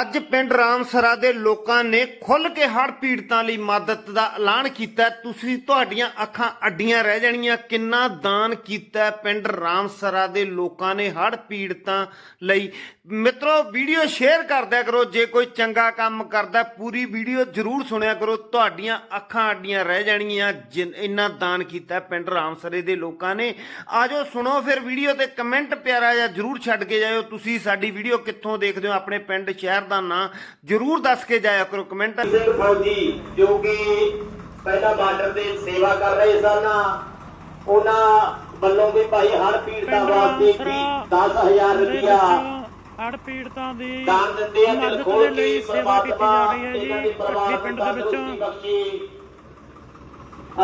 ਅੱਜ ਪਿੰਡ ਰਾਮਸਰਾ ਦੇ ਲੋਕਾਂ ਨੇ ਖੁੱਲ ਕੇ ਹੜ੍ਹ ਪੀੜਤਾਂ ਲਈ ਮਦਦ ਦਾ ਐਲਾਨ ਕੀਤਾ। ਤੁਸੀਂ ਤੁਹਾਡੀਆਂ ਅੱਖਾਂ ਅੱਡੀਆਂ ਰਹਿ ਜਾਣੀਆਂ। ਕਿੰਨਾ ਦਾਨ ਕੀਤਾ ਪਿੰਡ ਰਾਮਸਰਾ ਦੇ ਲੋਕਾਂ ਨੇ ਹੜ੍ਹ ਪੀੜਤਾਂ ਲਈ। ਮਿੱਤਰੋ, ਵੀਡੀਓ ਸ਼ੇਅਰ ਕਰਦਿਆ ਕਰੋ। ਜੇ ਕੋਈ ਚੰਗਾ ਕੰਮ ਕਰਦਾ ਪੂਰੀ ਵੀਡੀਓ ਜਰੂਰ ਸੁਣਿਆ ਕਰੋ। ਤੁਹਾਡੀਆਂ ਅੱਖਾਂ ਅੱਡੀਆਂ ਰਹਿ ਜਾਣਗੀਆਂ। ਜਿਨ- ਇੰਨਾ ਦਾਨ ਕੀਤਾ ਪਿੰਡ ਰਾਮਸਰੇ ਦੇ ਲੋਕਾਂ ਨੇ। ਆਜੋ ਸੁਣੋ ਫਿਰ ਵੀਡੀਓ ਤੇ ਕਮੈਂਟ ਪਿਆਰਾ ਜਿਹਾ ਜਰੂਰ ਛੱਡ ਕੇ ਜਾਇਓ। ਤੁਸੀਂ ਸਾਡੀ ਵੀਡੀਓ ਕਿੱਥੋਂ ਦੇਖਦੇ ਹੋ? ਆਪਣੇ ਪਿੰਡ ਸ਼ਹਿਰ ਦਾ ਨਾਂ ਜਰੂਰ ਦੱਸ ਕੇ ਜਾਇਆ ਕਰੋ ਕਮੈਂਟ। ਸਿੰਘ ਫੌਜੀ ਜੋ ਕਿ ਪਹਿਲਾਂ ਬਾਰਡਰ ਤੇ ਸੇਵਾ ਕਰ ਰਹੇ ਸਨ। ਉਹਨਾਂ ਵੱਲੋਂ ਵੀ ਭਾਈ ਹਰ ਪੀੜਤਾ ਵਾਸਤੇ ਵੀ 10000 ਰੁਪਇਆ ਹੜ ਪੀੜਤਾਂ ਦੀ ਦਾਨ ਦਿੰਦੇ ਆ ਦਿਲ ਮਦਦ ਖੋਲ ਦੇ ਕੇ ਲਈ ਸੇਵਾ ਕੀਤੀ ਜਾ ਰਹੀ ਹੈ ਜੀ ਪਰਿਵਾਰ ਪਿੰਡ ਦੇ ਵਿੱਚੋਂ।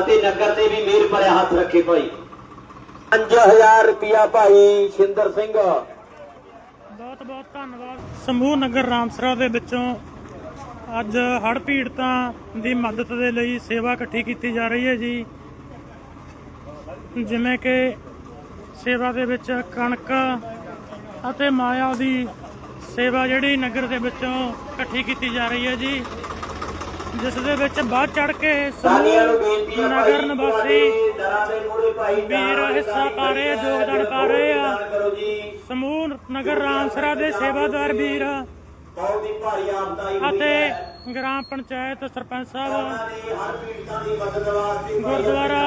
ਅਤੇ ਨਗਰ ਤੇ ਵੀ ਮਿਹਰ ਭਰਿਆ ਹੱਥ ਰੱਖੇ ਭਾਈ। 5000 ਰੁਪਇਆ ਭਾਈ ਸ਼ਿੰਦਰ ਸਿੰਘ। ਬਹੁਤ ਬਹੁਤ ਧੰਨਵਾਦ। ਸਮੂਹ ਨਗਰ ਰਾਮਸਰਾ ਦੇ ਵਿੱਚੋਂ ਅੱਜ ਹੜ ਪੀੜਤਾਂ ਦੀ ਮਦਦ ਦੇ ਲਈ ਸੇਵਾ ਇਕੱਠੀ ਕੀਤੀ ਜਾ ਰਹੀ ਹੈ ਜੀ। ਜਿਵੇਂ ਕਿ ਸੇਵਾ ਦੇ ਵਿੱਚ ਕਣਕ ਅਤੇ ਮਾਇਆ ਦੀ ਸੇਵਾ ਜਿਹੜੀ ਨਗਰ ਦੇ ਵਿੱਚੋਂ ਇਕੱਠੀ ਕੀਤੀ ਜਾ ਰਹੀ ਹੈ ਜੀ। ਜਿਸ ਦੇ ਵਿੱਚ ਵੱਧ ਚੜ ਕੇ ਨਗਰ ਨਿਵਾਸੀ ਵੀਰ ਹਿੱਸਾ ਪਾ ਰਹੇ ਯੋਗਦਾਨ ਪਾ ਰਹੇ ਆ। ਸਮੂਹ ਨਗਰ ਰਾਮਸਰਾ ਦੇ ਸੇਵਾਦਾਰ ਵੀਰ। ਬਹੁਤ ਹੀ ਭਾਰੀ ਆਮਦ ਆਈ ਹੋਈ ਅਤੇ ਹੈ। ਗ੍ਰਾਮ ਪੰਚਾਇਤ ਸਰਪੰਚ ਸਾਹਿਬ। ਉਹਨਾਂ ਨੇ ਹਰ ਪੀੜਤਾਂ ਦੀ ਮਦਦ ਵਾਸਤੇ ਗੁਰਦੁਆਰਾ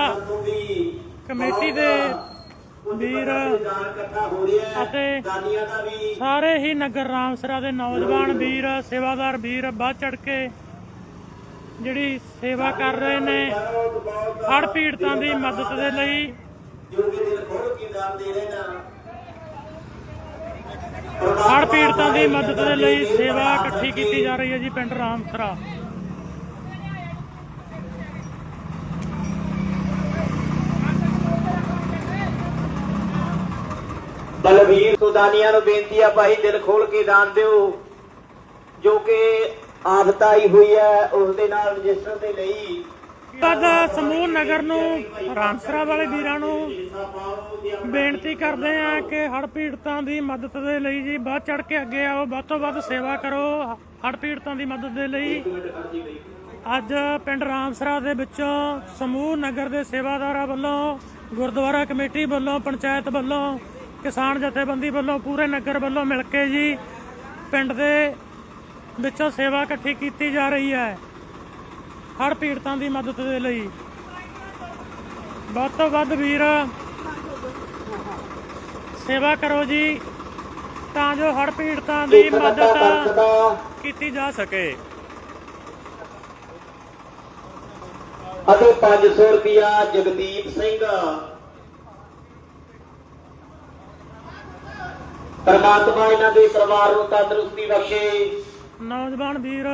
ਵੀ ਕਮੇਟੀ ਦੇ ਵੀਰ ਦਾਨ ਇਕੱਠਾ ਹੋ ਰਿਹਾ ਹੈ। ਅਤੇ ਦਾਨੀਆਂ ਦਾ ਵੀ ਸਾਰੇ ਹੀ ਨਗਰ ਰਾਮਸਰਾ ਦੇ ਨੌਜਵਾਨ ਵੀਰ ਸੇਵਾਦਾਰ ਵੀਰ ਵੱਧ ਚੜ ਕੇ ਜਿਹੜੀ ਸੇਵਾ ਕਰ ਰਹੇ ਨੇ ਹੜ ਪੀੜਤਾਂ ਦੀ ਮਦਦ ਦੇ ਲਈ। ਜੋ ਕਿ ਦਿਲ ਖੋਲ ਕੇ ਦਾਨ ਦੇ ਰਹੇ ਨਾ। ਹੜ ਪੀੜਤਾਂ ਦੀ ਮਦਦ ਦੇ ਲਈ ਸੇਵਾ ਇਕੱਠੀ ਕੀਤੀ ਜਾ ਰਹੀ ਹੈ ਜੀ ਪਿੰਡ ਰਾਮਸਰਾ। ਬਲਵੀਰ ਸੁਦਾਨੀਆਂ ਨੂੰ ਬੇਨਤੀ ਆ ਭਾਈ, ਦਿਲ ਖੋਲ ਕੇ ਦਾਨ ਦਿਓ। ਜੋ ਕਿ ਆਫਤ ਆਈ ਹੋਈ ਹੈ, ਉਸ ਦੇ ਨਾਲ ਰਜਿਸਟਰ ਦੇ ਲਈ ਤਦ ਸਮੂਹ ਨਗਰ ਨੂੰ ਰਾਮਸਰਾ ਵਾਲੇ ਵੀਰਾਂ ਨੂੰ ਬੇਨਤੀ ਕਰਦੇ ਆ ਕਿ ਹੜ ਪੀੜਤਾਂ ਦੀ ਮਦਦ ਦੇ ਲਈ ਜੀ, ਵੱਧ ਚੜ ਕੇ ਅੱਗੇ ਆਓ, ਵੱਧ ਤੋਂ ਵੱਧ ਸੇਵਾ ਕਰੋ ਹੜ ਪੀੜਤਾਂ ਦੀ ਮਦਦ ਦੇ ਲਈ। ਅੱਜ ਪਿੰਡ ਰਾਮਸਰਾ ਦੇ ਵਿੱਚੋਂ ਸਮੂਹ ਨਗਰ ਦੇ ਸੇਵਾਦਾਰਾਂ ਵੱਲੋਂ, ਗੁਰਦੁਆਰਾ ਕਮੇਟੀ ਵੱਲੋਂ, ਪੰਚਾਇਤ ਵੱਲੋਂ, ਕਿਸਾਨ ਜਥੇਬੰਦੀ ਵੱਲੋਂ, ਪੂਰੇ ਨਗਰ ਵੱਲੋਂ ਮਿਲ ਕੇ ਜੀ, ਪਿੰਡ ਦੇ ਵਿੱਚੋਂ ਸੇਵਾ ਇਕੱਠੀ ਕੀਤੀ ਜਾ ਰਹੀ ਹੈ। ਹੜ ਪੀੜਤਾਂ ਦੀ ਮਦਦ ਦੇ ਲਈ। ਵੱਧ ਤੋਂ ਵੱਧ ਵੀਰ ਸੇਵਾ ਕਰੋ ਜੀ ਤਾਂ ਜੋ ਹੜ ਪੀੜਤਾਂ ਦੀ ਮਦਦ ਕੀਤੀ ਜਾ ਸਕੇ। ਅਤੇ 500 ਰੁਪਿਆ ਜਗਦੀਪ ਸਿੰਘ। ਪਰਮਾਤਮਾ ਇਹਨਾਂ ਦੇ ਪਰਿਵਾਰ ਨੂੰ ਤੰਦਰੁਸਤੀ ਬਖਸ਼ੇ। ਨੌਜਵਾਨ ਵੀਰ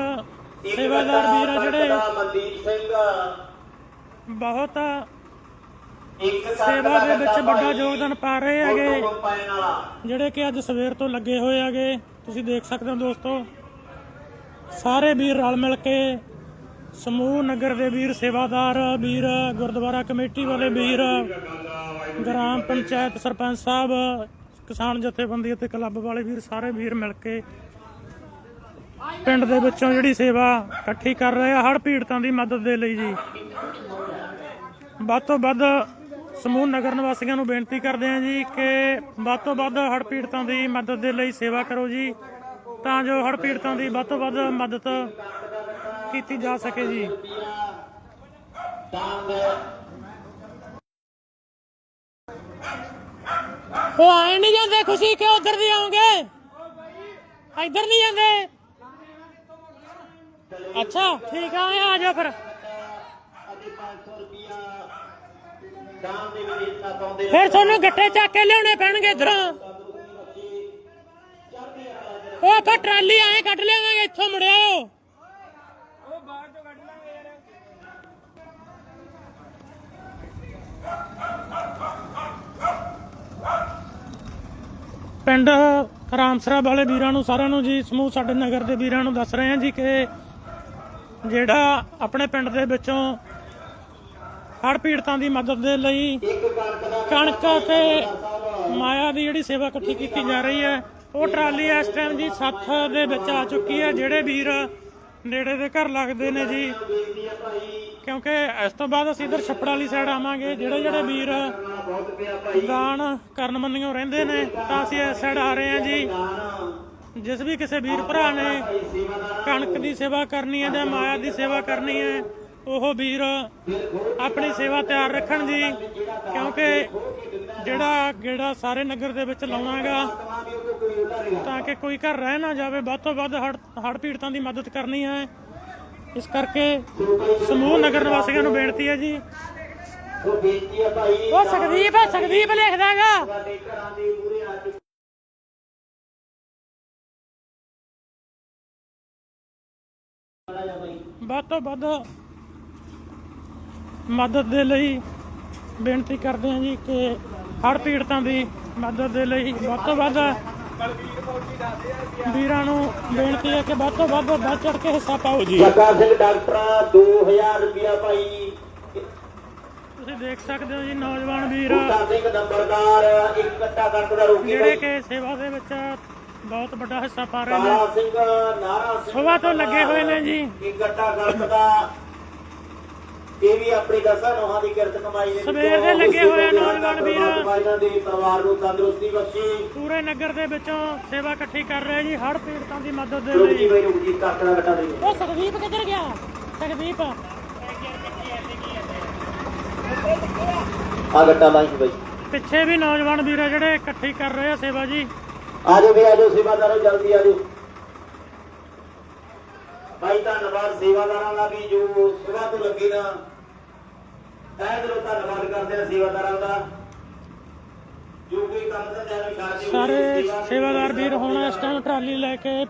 ਸੇਵਾਦਾਰ ਵੀਰ ਆ ਜਿਹੜੇ ਮਨਦੀਪ ਸਿੰਘ। ਬਹੁਤ ਇੱਕ ਸੇਵਾ ਦੇ ਵਿੱਚ ਵੱਡਾ ਯੋਗਦਾਨ ਪਾ ਰਹੇ ਹੈਗੇ। ਜਿਹੜੇ ਕਿ ਅੱਜ ਸਵੇਰ ਤੋਂ ਲੱਗੇ ਹੋਏ ਹੈਗੇ। ਤੁਸੀਂ ਦੇਖ ਸਕਦੇ ਹੋ ਦੋਸਤੋ ਸਾਰੇ ਵੀਰ ਰਲ ਮਿਲ ਕੇ ਸਮੂਹ ਨਗਰ ਦੇ ਵੀਰ ਸੇਵਾਦਾਰ ਵੀਰ ਗੁਰਦੁਆਰਾ ਕਮੇਟੀ ਵਾਲੇ ਵੀਰ ਗ੍ਰਾਮ ਪੰਚਾਇਤ ਸਰਪੰਚ ਸਾਹਿਬ ਕਿਸਾਨ ਜਥੇਬੰਦੀ ਅਤੇ ਕਲੱਬ ਵਾਲੇ ਵੀਰ ਸਾਰੇ ਵੀਰ ਮਿਲ ਕੇ ਪਿੰਡ ਦੇ ਵਿੱਚੋਂ ਜਿਹੜੀ ਸੇਵਾ ਇਕੱਠੀ ਕਰ ਰਹੇ ਆ ਹੜ ਪੀੜਤਾਂ ਦੀ ਮਦਦ ਦੇ ਲਈ ਜੀ। ਵੱਧ ਤੋਂ ਵੱਧ ਸਮੂਹ ਨਗਰ ਨਿਵਾਸੀਆਂ ਨੂੰ ਬੇਨਤੀ ਕਰਦੇ ਹਾਂ ਜੀ ਕਿ ਵੱਧ ਤੋਂ ਵੱਧ ਹੜ੍ਹ ਪੀੜਤਾਂ ਦੀ ਮਦਦ ਦੇ ਲਈ ਸੇਵਾ ਕਰੋ ਜੀ, ਤਾਂ ਜੋ ਹੜ੍ਹ ਪੀੜਤਾਂ ਦੀ ਵੱਧ ਤੋਂ ਵੱਧ ਮਦਦ ਕੀਤੀ ਜਾ ਸਕੇ ਜੀ। ਉਹ ਆਏ ਨਹੀਂ ਜਾਂਦੇ, ਖੁਸ਼ੀ ਕਿ ਉਧਰ ਦੀ ਆਉਂਗੇ ਇੱਧਰ ਨਹੀਂ ਜਾਂਦੇ। ਅੱਛਾ, ਠੀਕ ਆ ਆ ਜਾਓ ਫਿਰ। ਫਿਰ ਤੁਹਾਨੂੰ ਗੱਟੇ ਚੱਕ ਕੇ ਲਿਆਉਣੇ ਪੈਣਗੇ ਇਧਰੋਂ। ਉਹ ਆਪਾਂ ਟਰਾਲੀ ਆਏ ਕੱਢ ਲਿਆਵਾਂਗੇ ਇੱਥੋਂ ਮੁੜਿਆਓ ਪਿੰਡ ਰਾਮਸਰਾ ਵਾਲੇ ਵੀਰਾਂ ਨੂੰ ਸਾਰਿਆਂ ਨੂੰ ਜੀ, ਸਮੂਹ ਸਾਡੇ ਨਗਰ ਦੇ ਵੀਰਾਂ ਨੂੰ ਦੱਸ ਰਹੇ ਹਾਂ ਜੀ ਕਿ ਜਿਹੜਾ ਆਪਣੇ ਪਿੰਡ ਦੇ ਵਿੱਚੋਂ ਹੜ੍ਹ ਪੀੜਤਾਂ ਦੀ ਮਦਦ ਦੇ ਲਈ ਕਣਕ ਦਾ ਤੇ ਮਾਇਆ ਦੀ ਜਿਹੜੀ ਸੇਵਾ ਇਕੱਠੀ ਕੀਤੀ ਜਾ ਰਹੀ ਹੈ, ਉਹ ਟਰਾਲੀ ਇਸ ਟਾਈਮ ਜੀ ਸੱਥ ਦੇ ਵਿੱਚ ਆ ਚੁੱਕੀ ਹੈ, ਜਿਹੜੇ ਵੀਰ ਨੇੜੇ ਦੇ ਘਰ ਲੱਗਦੇ ਨੇ ਜੀ। ਕਿਉਂਕਿ ਇਸ ਤੋਂ ਬਾਅਦ ਅਸੀਂ ਇਧਰ ਛੱਪੜ ਵਾਲੀ ਸਾਈਡ ਆਵਾਂਗੇ, ਜਿਹੜੇ ਜਿਹੜੇ ਵੀਰ ਦਾਨ ਕਰਨ ਮੰਨਿਓ ਰਹਿੰਦੇ ਨੇ, ਤਾਂ ਅਸੀਂ ਇਸ ਸਾਈਡ ਆ ਰਹੇ ਹਾਂ ਜੀ। ਜਿਸ ਵੀ ਕਿਸੇ ਵੀਰ ਭਰਾ ਨੇ ਕਣਕ ਦੀ ਸੇਵਾ ਕਰਨੀ ਹੈ ਜਾਂ ਮਾਇਆ ਦੀ ਸੇਵਾ ਕਰਨੀ ਹੈ ਉਹ ਵੀਰ ਆਪਣੀ ਸੇਵਾ ਤਿਆਰ ਰੱਖਣ ਜੀ ਕਿਉਂਕਿ ਜਿਹੜਾ ਗੇੜਾ ਸਾਰੇ ਨਗਰ ਦੇ ਵਿੱਚ ਲਾਉਣਾ ਹੈਗਾ ਤਾਂ ਕਿ ਕੋਈ ਘਰ ਰਹਿ ਨਾ ਜਾਵੇ ਵੱਧ ਤੋਂ ਵੱਧ ਹੜ ਪੀੜਤਾਂ ਦੀ ਮਦਦ ਕਰਨੀ ਹੈ। ਇਸ ਕਰਕੇ ਸਮੂਹ ਨਗਰ ਨਿਵਾਸੀਆਂ ਨੂੰ ਬੇਨਤੀ ਹੈ ਜੀ। ਉਹ ਬੇਨਤੀ ਹੈ ਭਾਈ ਉਹ ਸਕਦੀਪ ਸਕਦੀਪ ਲਿਖਦਾ ਵੱਧ ਤੋਂ ਵੱਧ ਮਦਦ ਦੇ ਲਈ ਬੇਨਤੀ ਕਰਦੇ ਹਾਂ ਜੀ ਕਿ ਹੜ ਪੀੜਤਾਂ ਦੀ ਮਦਦ ਦੇ ਲਈ ਵੱਧ ਤੋਂ ਵੱਧ ਵੀਰਾਂ ਨੂੰ ਬੇਨਤੀ ਹੈ ਕਿ ਵੱਧ ਤੋਂ ਵੱਧ ਵੱਧ ਚੜ ਕੇ ਹਿੱਸਾ ਪਾਓ ਜੀ। ਜੱਗਾ ਸਿੰਘ ਡਾਕਟਰ 2000 ਰੁਪਿਆ ਭਾਈ। ਤੁਸੀਂ ਦੇਖ ਸਕਦੇ ਹੋ ਜੀ ਨੌਜਵਾਨ ਵੀਰ ਸਿੰਘ ਨੰਬਰਦਾਰ ਇੱਕ ਕੱਟਾ ਦਾ ਰੋਕੀ ਜਿਹੜੇ ਕਿ ਸੇਵਾ ਦੇ ਵਿੱਚ ਬਹੁਤ ਵੱਡਾ ਹਿੱਸਾ ਪਾ ਰਹੇ ਨੇ। ਕਾਲਾ ਸਿੰਘ ਨਾਰਾ ਸਿੰਘ ਸੁਬਾਹ ਤੋਂ ਲੱਗੇ ਹੋਏ ਨੇ ਜੀ। ਇੱਕ ਕੱਟਾ ਕਣਕ ਦਾ। ਇਹ ਵੀ ਆਪਣੀ ਦਸਾਂ ਨੋਹਾਂ ਦੀ ਕਿਰਤ ਕਮਾਈ ਦੇ ਸਵੇਰ ਦੇ ਲੱਗੇ ਹੋਏ ਨੌਜਵਾਨ ਵੀਰ। ਇਹਨਾਂ ਦੇ ਪਰਿਵਾਰ ਨੂੰ ਤੰਦਰੁਸਤੀ ਬਖਸ਼ੀ। ਪੂਰੇ ਨਗਰ ਦੇ ਵਿੱਚੋਂ ਸੇਵਾ ਇਕੱਠੀ ਕਰ ਰਹੇ ਜੀ ਹੜ ਪੀੜਤਾਂ ਦੀ ਮਦਦ ਦੇ ਜੀ ਲਈ। ਬਈ ਰੁਕ ਜੀ ਕਾਕੜਾ ਘਟਾ ਦੇ ਉਹ ਸੁਖਦੀਪ ਕਿੱਧਰ ਗਿਆ? ਸੁਖਦੀਪ। ਆ ਗੱਟਾ ਲਾਈ ਬਈ। ਪਿੱਛੇ ਵੀ ਨੌਜਵਾਨ ਵੀਰ ਜਿਹੜੇ ਇਕੱਠੀ ਕਰ ਰਹੇ ਆ ਸੇਵਾ ਜੀ। ਆ ਵੀ ਆ ਸੇਵਾਦਾਰੋ ਜਲਦੀ ਆ ਭਾਈ, ਧੰਨਵਾਦ ਸੇਵਾਦਾਰਾਂ ਦਾ ਵੀ, ਜੋ ਸਵੇਰ ਤੋਂ ਲੱਗੇ ਨਾ, ਤਹਿ ਦਿਲੋਂ ਧੰਨਵਾਦ ਕਰਦੇ ਆ ਸੇਵਾਦਾਰਾਂ ਦਾ। ਜੋ ਕੋਈ ਕੰਮ ਧੰਦੇ ਨੂੰ ਛੱਡ ਸਾਰੇ ਸੇਵਾਦਾਰ ਵੀਰ ਹੁਣ ਇਸ ਟਾਈਮ ਟਰਾਲੀ ਲੈ ਕੇ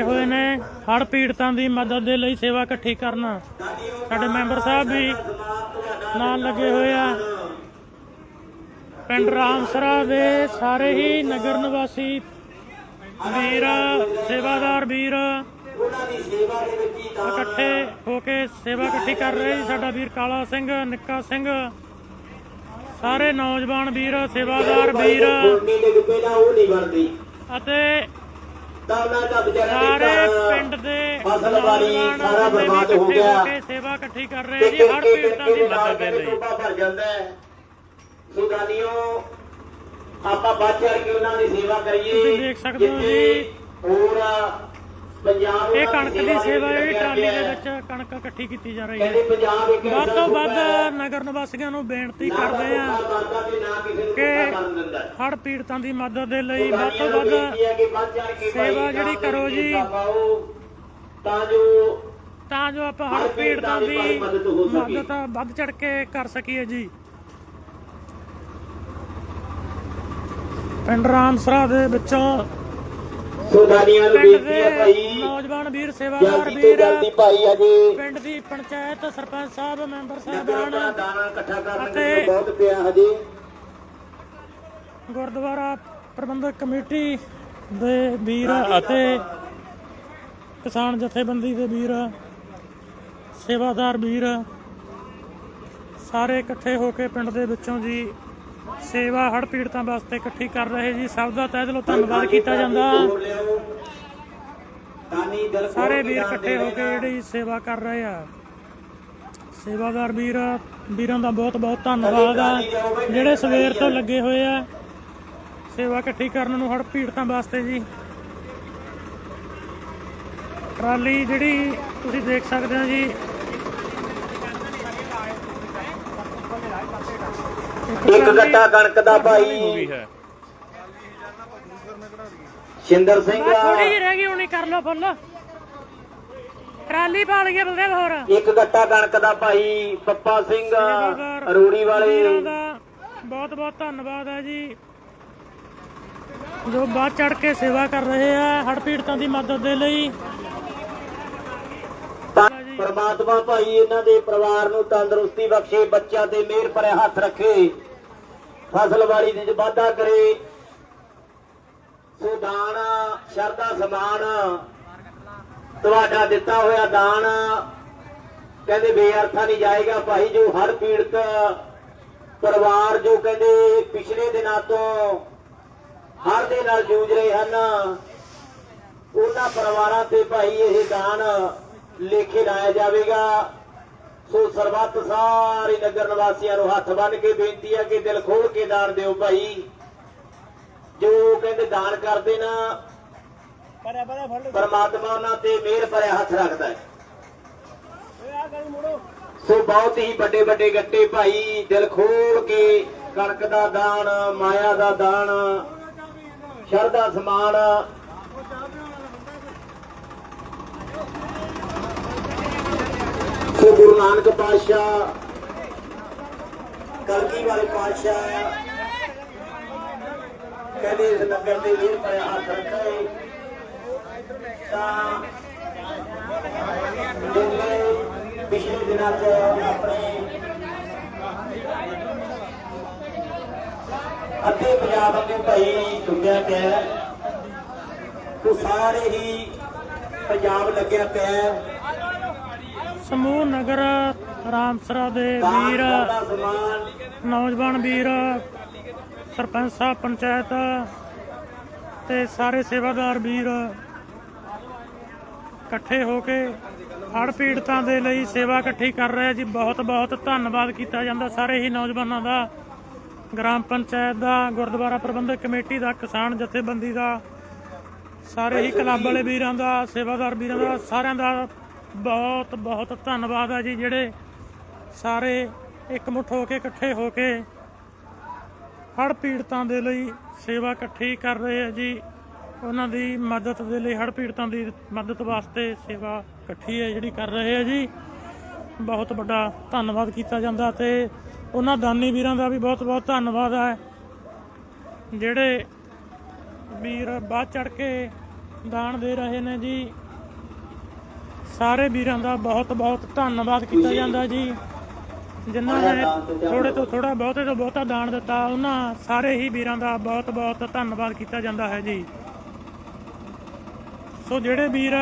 ਹੋਏ ਨੇ। ਹੜ ਪੀੜਤਾਂ ਦੀ ਮਦਦ ਦੇ ਲਈ ਸੇਵਾ ਇਕੱਠੀ ਕਰਨਾ। ਸਾਡੇ ਮੈਂਬਰ ਸਾਹਿਬ ਵੀ ਨਾਲ ਲੱਗੇ ਹੋਏ ਆ। ਪਿੰਡ ਰਾਮਸਰਾ ਦੇ ਸਾਰੇ ਹੀ ਨਗਰ ਨਿਵਾਸੀ ਵੀਰ ਸੇਵਾਦਾਰ ਵੀਰ। ਉਹਨਾਂ ਦੀ ਸੇਵਾ ਦੇ ਵਿੱਚ ਹੀ ਦਾਨ ਇਕੱਠੇ ਹੋ ਕੇ ਸੇਵਾ ਇਕੱਠੀ ਕਰ ਰਹੇ ਜੀ ਸਾਡਾ ਵੀਰ ਕਾਲਾ ਸਿੰਘ ਨਿੱਕਾ ਸਿੰਘ। ਸਾਰੇ ਨੌਜਵਾਨ ਵੀਰ ਸੇਵਾਦਾਰ ਵੀਰ। ਅਤੇ ਸਾਰੇ ਪਿੰਡ ਦੇ ਫਸਲ ਸਾਰਾ ਬਰਬਾਦ ਹੋ ਗਿਆ। ਸੇਵਾ ਇਕੱਠੀ ਕਰ ਰਹੇ ਜੀ। ਹੜ ਪੀੜਤਾਂ ਦੀ ਮਦਦ ਦੇ ਲਈ ਭਰ ਜਾਂਦਾ ਹੈ। ਸੁਦਾਨੀਓ ਆਪਾਂ ਬਾਅਦ ਚੜ ਕੇ ਉਹਨਾਂ ਦੀ ਸੇਵਾ ਕਰੀਏ ਤੁਸੀਂ ਦੇਖ ਸਕਦੇ ਹੋ ਜੀ। ਹੋਰ ਪੰਜਾਬ ਇਹ ਕਣਕ ਦੀ ਸੇਵਾ ਲੱਗਿਆ ਟਰਾਲੀ ਦੇ। ਵਿੱਚ ਕਣਕ ਇਕੱਠੀ ਕੀਤੀ ਜਾ ਰਹੀ ਹੈ ਕਹਿੰਦੇ ਪੰਜਾਬ ਇੱਕ ਵੱਧ ਤੋਂ ਵੱਧ ਨਗਰ ਨਿਵਾਸੀਆਂ ਨੂੰ ਬੇਨਤੀ ਕਰਦੇ ਆ ਕਿ। ਹੜ ਪੀੜਤਾਂ ਦੀ ਮਦਦ ਦੇ ਲਈ ਵੱਧ ਤੋਂ ਵੱਧ ਵੱਧ ਸੇਵਾ ਜਿਹੜੀ ਕਰੋ ਜੀ। ਤਾਂ ਜੋ ਤਾਂ ਜੋ ਆਪਾਂ ਹੜ ਪੀੜਤਾਂ ਦੀ ਮਦਦ ਹੋ ਸਕੇ। ਮਦਦ ਵੱਧ ਚੜ ਕੇ ਕਰ ਸਕੀਏ ਜੀ ਪਿੰਡ ਰਾਮਸਰਾ ਦੇ ਵਿੱਚੋਂ ਸੁਦਾਨੀਆਂ ਨੂੰ ਪਿੰਡ ਬੇਨਤੀ ਹੈ ਦੇ ਭਾਈ ਨੌਜਵਾਨ ਵੀਰ ਸੇਵਾਦਾਰ ਜਲਦੀ ਤੋਂ ਵੀਰ ਜਲਦੀ ਭਾਈ ਅਜੇ। ਪਿੰਡ ਦੀ ਪੰਚਾਇਤ ਸਰਪੰਚ ਸਾਹਿਬ ਮੈਂਬਰ ਨਗਰ ਸਾਹਿਬਾਨ ਦਾ ਦਾਣਾ ਇਕੱਠਾ ਕਰਨ ਅਤੇ ਬਹੁਤ ਪਿਆ ਹਜੇ ਗੁਰਦੁਆਰਾ ਪ੍ਰਬੰਧਕ ਕਮੇਟੀ ਦੇ ਵੀਰ ਅਤੇ ਕਿਸਾਨ ਜਥੇਬੰਦੀ ਦੇ ਵੀਰ ਸੇਵਾਦਾਰ ਵੀਰ ਸਾਰੇ ਇਕੱਠੇ ਹੋ ਕੇ ਪਿੰਡ ਦੇ ਵਿੱਚੋਂ ਜੀ ਸੇਵਾ ਹੜ ਪੀੜਤਾਂ ਵਾਸਤੇ ਇਕੱਠੀ ਕਰ ਰਹੇ ਜੀ। ਸਭ ਦਾ ਤਹਿ ਦਿਲੋਂ ਧੰਨਵਾਦ ਕੀਤਾ ਜਾਂਦਾ। ਸਾਰੇ ਵੀਰ ਇਕੱਠੇ ਹੋ ਕੇ ਜਿਹੜੀ ਸੇਵਾ ਕਰ ਰਹੇ ਆ। ਸੇਵਾਦਾਰ ਵੀਰ, ਵੀਰਾਂ ਦਾ ਬਹੁਤ ਬਹੁਤ ਧੰਨਵਾਦ ਆ। ਜਿਹੜੇ ਸਵੇਰ ਤੋਂ ਲੱਗੇ ਹੋਏ ਆ, ਸੇਵਾ ਇਕੱਠੀ ਕਰਨ ਨੂੰ ਹੜ ਪੀੜਤਾਂ ਵਾਸਤੇ ਜੀ। ਟਰਾਲੀ ਜਿਹੜੀ ਤੁਸੀਂ ਦੇਖ ਸਕਦੇ ਹੋ ਜੀ ਇੱਕ ਗੱਟਾ ਕਣਕ ਦਾ ਭਾਈ। ਸ਼ਿੰਦਰ ਸਿੰਘ ਥੋੜੀ ਜਿਹੀ ਰਹਿ ਗਈ ਹੁਣੀ ਕਰ ਲਓ ਫੁੱਲ। ਟਰਾਲੀ ਪਾ ਲਈਏ ਬਲਦੇਵ ਹੋਰ। ਇੱਕ ਗੱਟਾ ਕਣਕ ਦਾ ਭਾਈ ਪੱਪਾ ਸਿੰਘ ਰੂੜੀ ਵਾਲੇ। ਬਹੁਤ ਬਹੁਤ ਧੰਨਵਾਦ ਹੈ ਜੀ। ਜੋ ਬਾਅਦ ਚੜ ਕੇ ਸੇਵਾ ਕਰ ਰਹੇ ਆ ਹੜ ਪੀੜਤਾਂ ਦੀ ਮਦਦ ਦੇ ਲਈ। ਪ੍ਰਮਾਤਮਾ ਭਾਈ ਇਹਨਾਂ ਦੇ ਪਰਿਵਾਰ ਨੂੰ ਤੰਦਰੁਸਤੀ ਬਖਸ਼ੇ, ਬੱਚਿਆਂ ਤੇ ਮਿਹਰ ਭਰੇ ਹੱਥ ਰੱਖੇ। ਫਸਲਵਾੜੀ ਦੇ ਵਾਧਾ ਕਰੇ। ਸੋ ਦਾਨ, ਸ਼ਰਧਾ, ਸਮਾਨ ਤੁਹਾਡਾ ਦਿੱਤਾ ਹੋਇਆ ਦਾਨ। ਕਹਿੰਦੇ ਬੇਅਰਥਾ ਨਹੀਂ ਜਾਏਗਾ ਭਾਈ ਜੋ ਹਰ ਪੀੜਤ ਪਰਿਵਾਰ ਜੋ ਕਹਿੰਦੇ ਪਿਛਲੇ ਦਿਨਾਂ ਤੋਂ ਹਰ ਦੇ ਨਾਲ ਜੂਝ ਰਹੇ ਹਨ, ਉਹਨਾਂ ਪਰਿਵਾਰਾਂ ਤੇ ਭਾਈ ਇਹ ਦਾਨ ਲੇਖੇ ਲਾਇਆ ਜਾਵੇਗਾ। ਸੋ ਸਰਬੱਤ ਸਾਰੇ ਨਗਰ ਨਿਵਾਸੀਆਂ ਨੂੰ ਹੱਥ ਬੰਨ ਕੇ ਬੇਨਤੀ ਹੈ ਕਿ ਦਿਲ ਖੋਲ ਕੇ ਦਾਨ ਦਿਓ ਭਾਈ। ਜੋ ਕਹਿੰਦੇ ਦਾਨ ਕਰਦੇ ਨਾ ਪਰਮਾਤਮਾ ਉਹਨਾਂ ਤੇ ਮਿਹਰ ਭਰਿਆ ਹੱਥ ਰੱਖਦਾ ਹੈ। ਸੋ ਬਹੁਤ ਹੀ ਵੱਡੇ ਵੱਡੇ ਗੱਟੇ ਭਾਈ ਦਿਲ ਖੋਲ ਕੇ ਕਣਕ ਦਾ ਦਾਨ ਮਾਇਆ ਦਾ ਦਾਨ ਸ਼ਰਧਾ ਸਮਾਨ ਸੋ ਗੁਰੂ ਨਾਨਕ ਪਾਤਸ਼ਾਹ, ਕਲਗੀ ਵਾਲੇ ਪਾਤਸ਼ਾਹ ਕਹਿੰਦੇ ਇਸ ਨਗਰ ਦੇ ਵੀਰ ਪਰ ਹੱਥ ਰੱਖੇ। ਤਾਂ ਜਿੰਨੇ ਪਿਛਲੇ ਦਿਨਾਂ 'ਚ ਆਪਣੇ ਅੱਧੇ ਪੰਜਾਬ ਅੱਗੇ ਭਾਈ ਡੁੱਬਿਆ ਪਿਆ। ਉਹ ਸਾਰੇ ਹੀ ਪੰਜਾਬ ਲੱਗਿਆ ਪਿਆ। ਸਮੂਹ ਨਗਰ, ਰਾਮਸਰਾ ਦੇ ਵੀਰ, ਨੌਜਵਾਨ ਵੀਰ, ਸਰਪੰਚ ਸਾਹਿਬ, ਪੰਚਾਇਤ ਤੇ ਸਾਰੇ ਸੇਵਾਦਾਰ ਵੀਰ ਇਕੱਠੇ ਹੋ ਕੇ ਹੜ੍ਹ ਪੀੜਤਾਂ ਦੇ ਲਈ ਸੇਵਾ ਇਕੱਠੀ ਕਰ ਰਹੇ ਜੀ। ਬਹੁਤ ਬਹੁਤ ਧੰਨਵਾਦ ਕੀਤਾ ਜਾਂਦਾ ਸਾਰੇ ਹੀ ਨੌਜਵਾਨਾਂ ਦਾ। ਗ੍ਰਾਮ ਪੰਚਾਇਤ ਦਾ, ਗੁਰਦੁਆਰਾ ਪ੍ਰਬੰਧਕ ਕਮੇਟੀ ਦਾ, ਕਿਸਾਨ ਜਥੇਬੰਦੀ ਦਾ, ਸਾਰੇ ਹੀ ਕਲੱਬ ਵਾਲੇ ਵੀਰਾਂ ਦਾ, ਸੇਵਾਦਾਰ ਵੀਰਾਂ ਦਾ, ਸਾਰਿਆਂ ਦਾ ਬਹੁਤ ਬਹੁਤ ਧੰਨਵਾਦ ਆ ਜੀ ਜਿਹੜੇ ਸਾਰੇ ਇਕਮੁੱਠ ਹੋ ਕੇ, ਇਕੱਠੇ ਹੋ ਕੇ ਹੜ੍ਹ ਪੀੜਤਾਂ ਦੇ ਲਈ ਸੇਵਾ ਇਕੱਠੀ ਕਰ ਰਹੇ ਆ ਜੀ। ਉਹਨਾਂ ਦੀ ਮਦਦ ਦੇ ਲਈ, ਹੜ੍ਹ ਪੀੜਤਾਂ ਦੀ ਮਦਦ ਵਾਸਤੇ ਸੇਵਾ ਇਕੱਠੀ ਹੈ ਜਿਹੜੀ ਕਰ ਰਹੇ ਆ ਜੀ। ਬਹੁਤ ਵੱਡਾ ਧੰਨਵਾਦ ਕੀਤਾ ਜਾਂਦਾ ਤੇ ਉਹਨਾਂ ਦਾਨੀ ਵੀਰਾਂ ਦਾ ਵੀ ਬਹੁਤ ਬਹੁਤ ਧੰਨਵਾਦ ਹੈ ਜਿਹੜੇ ਵੀਰ ਬਾਅਦ ਚੜ ਕੇ ਦਾਨ ਦੇ ਰਹੇ ਨੇ ਜੀ। ਸਾਰੇ ਵੀਰਾਂ ਦਾ ਬਹੁਤ ਬਹੁਤ ਧੰਨਵਾਦ ਕੀਤਾ ਜਾਂਦਾ ਜੀ। ਜਿਨ੍ਹਾਂ ਨੇ ਥੋੜੇ ਤੋਂ ਥੋੜਾ ਬਹੁਤੇ ਤੋਂ ਬਹੁਤਾ ਦਾਨ ਦਿੱਤਾ ਉਹਨਾਂ ਸਾਰੇ ਹੀ ਵੀਰਾਂ ਦਾ ਬਹੁਤ ਬਹੁਤ ਧੰਨਵਾਦ ਕੀਤਾ ਜਾਂਦਾ ਹੈ ਜੀ। ਸੋ ਜਿਹੜੇ ਵੀਰ